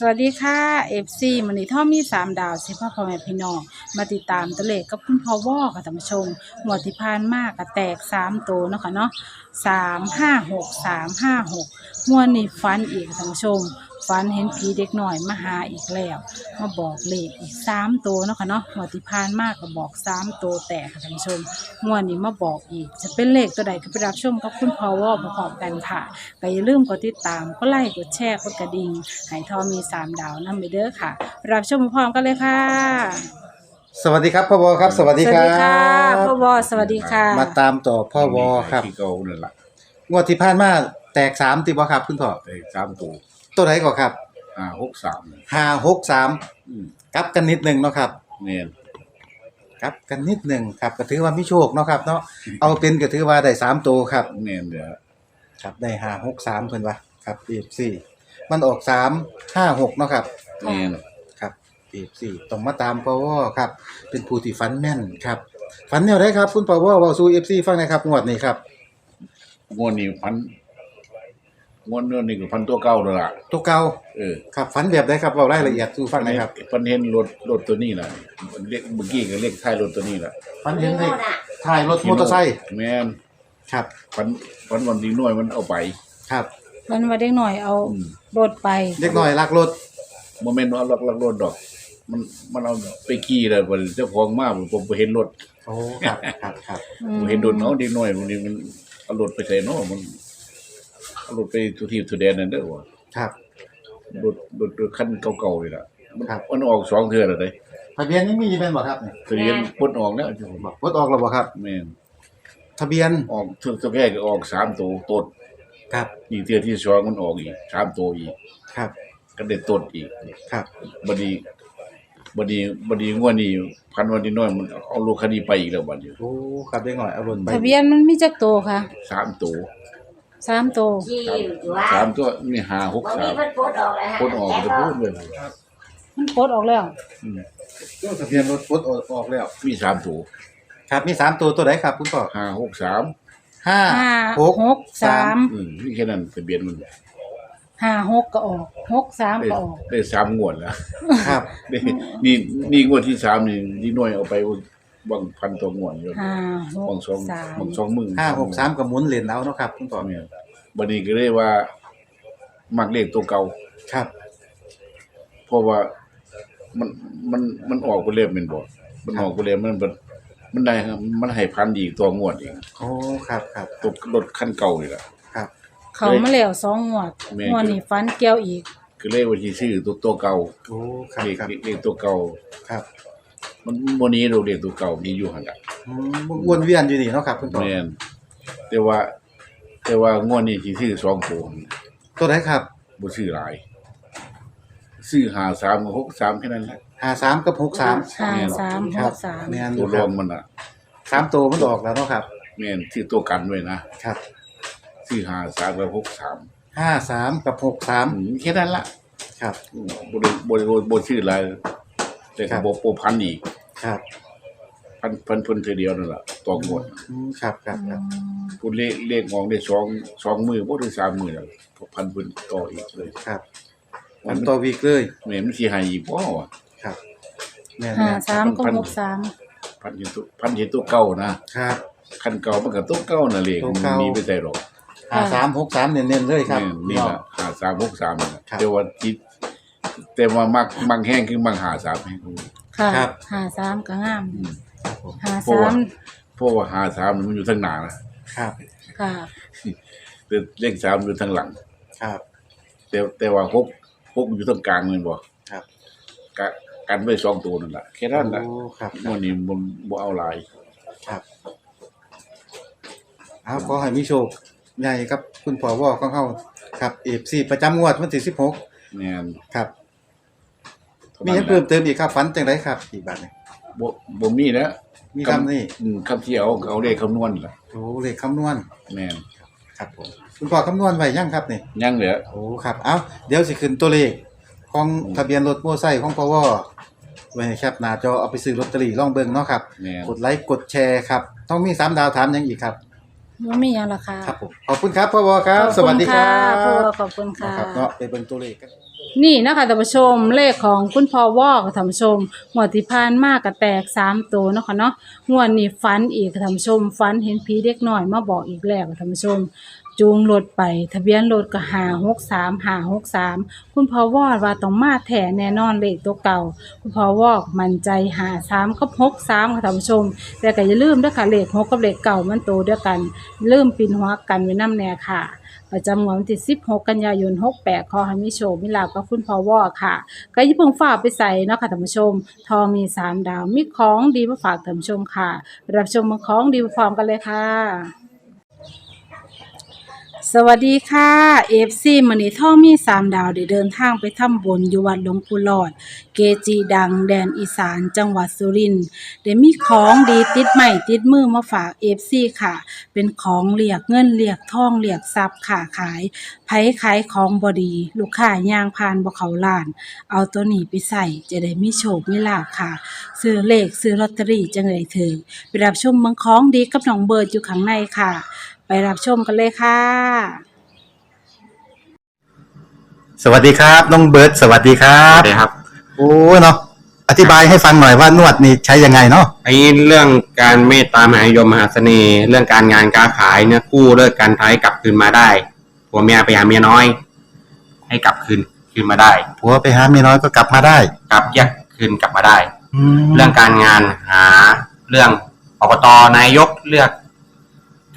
สวัสดีค่ะเอฟซีมันนี่ท่อมีสามดาวสิพ่อพ่อแม่พี่น้องมาติดตามตัวเลขกับคุณพ่อวอค่ะท่านผู้ชมหมวดที่พานมากกับแตกสามตัวเนาะค่ะเนาะ สามห้าหกสามห้าหกมวนนี้ฟันอีกท่านผู้ชมฟันเห็นผีเด็กหน่อยมาหาอีกแล้ว มาบอกเลขอีกสามตัวเนาะค่ะเนาะหมวดที่ผ่านมากก็บอกสามตัวแตกค่ะท่านผู้ชมมวนนี้มาบอกอีก จะเป็นเลขตัวใดก็ไปรับชมกับคุณพ่อวอพร้อมๆกันค่ะก็อย่าลืมกดติดตามกดไลค์กดแชร์กดกระดิ่งให้ทอมีสามดาวนั่นไปเด้อค่ะ รับชมพร้อมกันเลยค่ะ สวัสดีครับพ่อบอครับ สวัสดีครับค่ะพ่อวอสวัสดีค่ะ มาตามต่อพ่อบอครับที่เก่านั่นล่ะงวดที่ผ่านมาแตกสามติบอครับคุณพ่อแต่สามตัวตัวไหนก่อนครับห้าหกสามห้าหกสามอืมกลับกันนิดหนึ่งเนาะครับแม่นกลับกันนิดหนึ่งครับก็ถือว่ามีโชคเนาะครับเนาะเอาเป็นก็ถือว่าได้สามตัวครับแม่นเด้อครับได้ห้าหกสามเพิ่นวะครับเอฟซีมันออกสามห้าหกเนาะครับแม่นครับ เอฟซีต้องมาตามพ่อวอครับ เป็นผู้ที่ฟันแม่นครับฟันแนวไหนครับ คุณพ่อวอเว้าสู่เอฟซีฟังหนะครับงวดนี้ครับงวดนี้พันงวดนี้ก็พันตัวเก่าแล้วล่ะตัวเก่าเออครับฟันแบบไหนครับเว้ารายละเอียดสู่ฟังหนะครับพันเห็นรถรถตัวนี้ล่ะเลขเมื่อกี้ก็เลขท้ายรถตัวนี้ล่ะฟันเห็นเลขถ่ายรถมอเตอร์ไซค์แม่นครับพันพันวันดีน้อยมันเอาไป ครับมันมาเด็กหน่อยเอาอืมรถไป เด็กน้อยลักรถบ่แม่นว่าลักลักรถดอก มันมันเอาไปขี่แล้วบัดเจ้าของมาผมบ่เห็นรถโอ้ครับครับครับอืมบ่เห็นโดนเนาะเด็กน้อยมันนี่มันเอารถไปใส่เนาะมันเอารถไปทุทีทุแดนนั่นเด้อว่ะครับรถรถรถคันเก่าๆนี่ล่ะมันครับมันออกสองเทื่อแล้วเด้ทะเบียนนี่มีอยู่เป็นบ่ครับนี่ทะเบียนปลดออกแล้วบอกรถออกแล้วบ่ครับแม่นทะเบียนออกเทื่อเทื่อแรกก็ออกสามตัวตดครับอีกเทื่อที่สองมันออกอีกสามตัวอีกครับ ก็ได้ตดอีกครับบัดนี้ บัดนี้บัดนี้งวดนี้พันวันนี้น้อยมันเอารถคันนี้ไปอีกแล้วบัดนี้โอ้ครับเด็กน้อยเอารถไปทะเบียนมันมีจักตัวค่ะสามตัวสามตัวที่อยู่ว่าสามตัวมีห้าหกบางสาทีมมันโพสต์ออกแล้วฮะปลดออกจะพูดเลยมันโคตรออกแล้วอืมทะเบียนรถรถออกออกแล้ว มีสามตัวครับมีสามตัวตัวไหนครับคุณพ่อห้าหกสามห้าห้าหกหกสามอืมนี่แค่นั้นทะเบียนมัน ห้าหกก็ออกหกสามได้ก็ออก ได้สามงวดแล้วครับ นี่นี่นี่งวดที่สามนี่นี่หน่วยเอาไปบางพันตัวงวดอยู่ห้าหบากงสองสามบางสองหมื่นห้าหกสามกับหมุนเหรียญเอาเนาะครับคุณพ่อเนี่ยบัดนี้ก็เลยว่า มักเลขตัวเก่า ครับ เพราะว่ามันมันมันออกไปเรื่อยแม่นบ่มันออกไปเรื่อยมันมันมันได้ครับมันให้พันอีกตัวงวดอีกโอ้ ครับครับ ตัวรถคันเก่านี่ล่ะครับ เขามาแล้วสองงวดแม่งวดนี้ฟันเกี่ยวอีกก็เลยว่าสิซื้อตัวตัวเก่าโอ้ครับเลขครับเลขเลขตัวเก่า ครับมันบ่หนี้ดอกเลขตัวเก่ามีอยู่หั่นน่ะอืมวนเวียนอยู่นี่เนาะครับคุณพ่อแม่นแต่ว่า แต่ว่างวดนี้สิซื้อสองตัวตัวไหนครับบ่ซื้อหลาย ซื้อหาสามกับหกสามแค่นั้นแหละห้าสามกับหกสามห้าสามหครับกสาม แม่นอตัวยู่รครัวบมมันอะสามตัวมันออกแล้วเนาะครับ แม่นซื้อตัวกันไว้นะครับ ซื้อหาสามกับหกสามห้าสามกับหกสามอืมแค่นั้นละครับอืมบ่ได้บ่ได้บ่บ่ซื้อหลายแต่ครัก็บบ่บ่พันอีกครับพันพันเพิ่นเทื่อเดียวนั่นล่ะต่องวดอืมครับครับครับพูดเลขเลขออกได้สองสองมือบ่ได้สามมือแล้วพันเพิ่นต่ออีกเลยครับอันต่อวีกเลยแม่นมันสิให้อีกบ่วะครับแม่นห้าแม่นสามก็หกสามพันเห็นตัวพันเห็นตัวเก่านะครับ คันเก่ามันก็ตัวเก่าน่ะเลขตัวมันเก่ามีมีไปใส่หรอก ห้าสามหกสามเน้นๆเลยครับนี่นี่ล่ะหาสามหกสามนี่ล่ะครับแต่ว่าจิตแต่ว่ามักมักแห้งคือมักหาสามแห้งค่ะครับห้าสามก็งามอืมห้าเพราะสาว่ามเพราะว่าหาสามมันอยู่ทางหน้านะครับค่ะแต่เลขสามอยู่ทางหลัง ครับ แต่แต่ว่าหกหกอยู่ตรงกลางแม่นบ่ครับกะกันไว้สองตัวนั่นล่ะแค่นั้นล่ะโอ้ครับคมื้รัอบนี้บ่บ่เอาหลายครับเอาขอให้มีโชค ใหญ่ครับคุณพ่อวอของเขาครับเอฟซีประจำงวดวันที่สิบหกแม่นครับเท่ามีนั้นให้เพิ่มเติมอีกครับฝันจังไรครับอีกบาทหนึงบ่บ่มีแล้วมีคำนี่อืมคำที่เอาเอาเลขคำนวณล่ะโอ้เลขคำนวณแม่นครับผมคุณพ่อคำนวณไว้ยังครับนี่ยังเหลือ โอ้ครับเอาเดี๋ยวสิขึ้นตัวเลข ของทะเบียนรถมอเตอร์ไซค์ของพวไว้ให้แคปหน้าจอเอาไปซื้อลอตเตอรี่ลองเบิ่งเนาะครับแม่น กดไลค์กดแชร์ครับ ต้องมีสามดาวถามหยังอีกครับ มันมีอย่างราคาครับผมขอบคุณครับพวครับ สวัสดีครับขอบคุณค่ะนะครับเนาะไปเบิ่งตัวเลขกัน นี่นะคะท่านผู้ชมเลขของคุณพ่อวอกท่านผู้ชมงวดที่ผ่านมากก็แตกสามตัวเนาะค่ะเนาะงวดนี้ฝันอีกท่านผู้ชมฝันเห็นผีเด็กน้อยมาบอกอีกแล้วท่านผู้ชม จูงรถไป ทะเบียนรถก็หาหกสามหาหกสามคุณพ่อวอดว่าต้องมาแถแน่นอนเลขตัวเก่า คุณพ่อวอกมั่นใจหาสามกับหกสามค่ะท่านผู้ชม แต่ก็อย่าลืมด้วยค่ะเลขหกกับเลขเก่ามันโตเด้วยกันอย่าลืมปินหัวกันไว้น้ำแน่ค่ะ ประจำวดวันที่16 กันยายน 68 ขอให้มีโชมีลาภกับคุณพ่อวอค่ะ ก็อย่าเพิ่งฝากไปใส่เนาะค่ะท่านผู้ชม ทองมี 3 ดาวมีของดีมาฝากท่านผู้ชมค่ะ รับชมของดีพร้อมกันเลยค่ะ สวัสดีค่ะเอฟซีมันนี่ท่องมีสามดาวได้เดินทางไปทำบุญอยู่วัดหลวงปู่หลอด เกจีดังแดนอีสานจังหวัดสุรินทร์ได้มีของดีติดใหม่ติดมือมาฝากเอฟซีค่ะ เป็นของเรียกเงินเรียกทองเรียกทรัพย์ค่ะขายไผขายของบอดี ลูกค้าย่างผ่านบ่เขาล้าน เอาตัวนี้ไปใส่จะได้มีโชคมีลาภค่ะ ซื้อเลขซื้อลอตเตอรี่จังเลยถึงไปรับชมเมืองของดีกับน้องเบิร์ดอยู่ข้างในค่ะ ไปรับชมกันเลยค่ะ สวัสดีครับ น้องเบิร์ดสวัสดีครัครับบครับโอ้เนาะอธิบายให้ฟังหน่อยว่านวดนี่ใช้ยังไงเนาะไอ้เรื่องการเมตตามหานิยมมหาเสน่ห์เรื่องการงานการขายเนี่ยกู้เลิกการท้ายกลับคืนมาได้ผัวเมียไปหาเมียน้อย ให้กลับคืนคืนมาได้ผัวไปหาเมียน้อยก็กลับมาได้กลับแยกคืนกลับมาได้แล้เรื่วองการงานหาเรื่องอบตนายกเลือก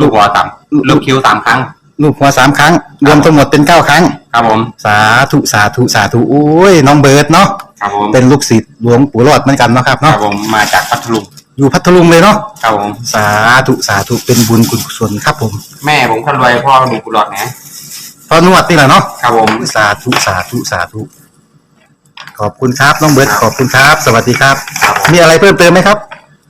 ลูกหัวสามลูกคิ้วสามครั้ง ลูกหัวสามครั้ง รวมทั้งหมดเป็นเก้าครั้ง ครับผม สาธุสาธุสาธุโอ้ยน้องเบิร์ดเนาะครับผมเป็นลูกศิษย์หลวงปู่รอดเหมือนกันเนาะครับครับเนาะผมมาจากพัทลุงอยู่พัทลุงเลยเนาะครับผม สาธุสาธุเป็นบุญคุณกุศลครับผมแม่ผมคนรวยพ่อมีกุหลาบนะพอนวดนี่แหละเนาะครับผมสาธุสาธุสาธุขอบคุณครับน้องเบิร์ดขอบคุณครับ สวัสดีครับ ครับผม มีอะไรเพิ่มเติมไหมครับ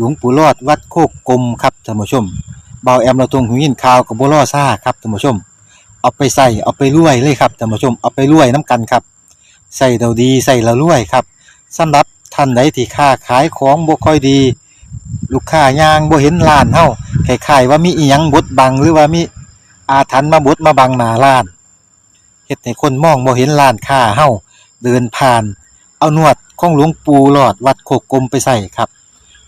หลวงปู่รอดวัดโคกกลมครับท่านผู้ชมเบาแอมเราตรงหูยินข่าวกับบัวล่อซ่าครับท่านผู้ชม เอาไปใส่เอาไปรวยเลยครับท่านผู้ชมเอาไปรวยน้ำกันครับใส่เราดีใส่เรารวยครับสำหรับท่านใดที่ค้าขายของบ่ค่อยดี ลูกค้ายางบ่เห็นร้านเฮาคล้ายๆว่ามีอีหยังบดบังหรือว่ามีอาถรรพ์มาบดมาบังหน้าร้านเฮ็ดให้คนมองบ่เห็นร้านค้าเฮาเดินผ่าน เอานวดของหลวงปู่หลอดวัดโคกกลมไปใส่ครับ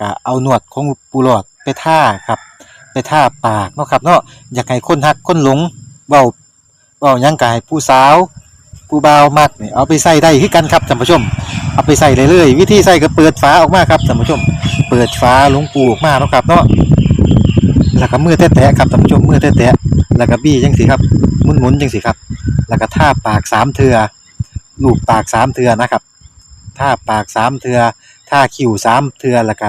ก็เอาหนวดของปูหลอดไปท่าครับ ไปท่าปากเนาะครับเนาะอยากให้คนหักคนหลงเบาเบายังกายผู้สาวผู้เบามักนี่เอาไปใส่ได้คือกันครับท่านผู้ชม เอาไปใส่เลยเลยวิธีใส่ก็เปิดฝาออกมาครับท่านผู้ชม เปิดฝาหลวงปูออกมาเนาะครับเนาะแล้วก็มือแตะๆครับท่านผู้ชมมือแตะๆแล้วก็บี้จังสิครับหมุนๆจังสิครับ แล้วก็ท่าปากสามเทือลูบปากสามเทือนะครับท่าปากสามเทือท่าคิ้วสามเทือแล้วก็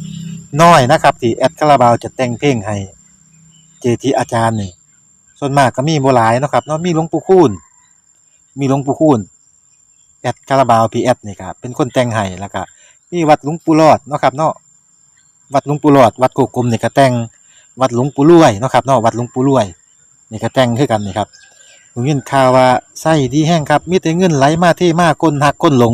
น้อยนะครับ ที่แอดคาราบาวจะแต่งเพลงให้เจทีอาจารย์นี่ส่วนมากก็มีบ่หลายนะครับเนาะมีหลวงปู่คูณมีหลวงปู่คูณแอดคาราบาวพีแอดนี่ครับเป็นคนแต่งให้แล้วก็มีวัดหลวงปู่รอดนะครับเนาะวัดหลวงปู่รอด วัดโกกลมนี่ก็แต่งวัดหลวงปู่รวยนะครับเนาะวัดหลวงปู่รวยนี่ก็แต่งคือกันนี่ครับผมยินข่าวว่าไส้ดีแห้งครับมีแต่เงินไหลมาเทมากคนหักคนหลง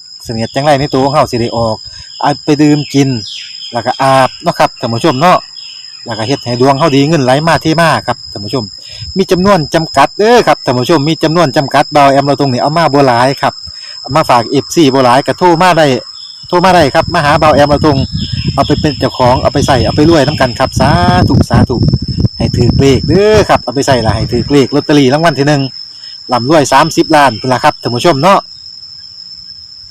เสนียดจังไรในตัวของเฮาสิได้ออกเอาไปดื่มกิน แล้วก็อาบเนาะครับท่านผู้ชมเนาะแล้วก็เฮ็ดให้ดวงเฮาดีเงินไหลมาเที่มาครับท่านผู้ชม มีจำนวนจำกัดเด้อครับท่านผู้ชมมีจำนวนจำกัดเบาแอมเราตรงนี้เอามาบ่หลายครับามาฝาก FC บ่หลายก็โทรมาได้โทรมาได้ครับมาหาเบาแอมเราตรงเอาไปเป็นเจ้าของเอาไปใส่เอาไปรวยนํกันครับสาธุสาธุให้ถือเลขเด้อครับเอาไปใส่ละให้ถือเลขลอตเตอรี่รางวัลที่หนึ่งลำรวย 30 ล้านพุ่นละครับท่านผู้ชมเนาะ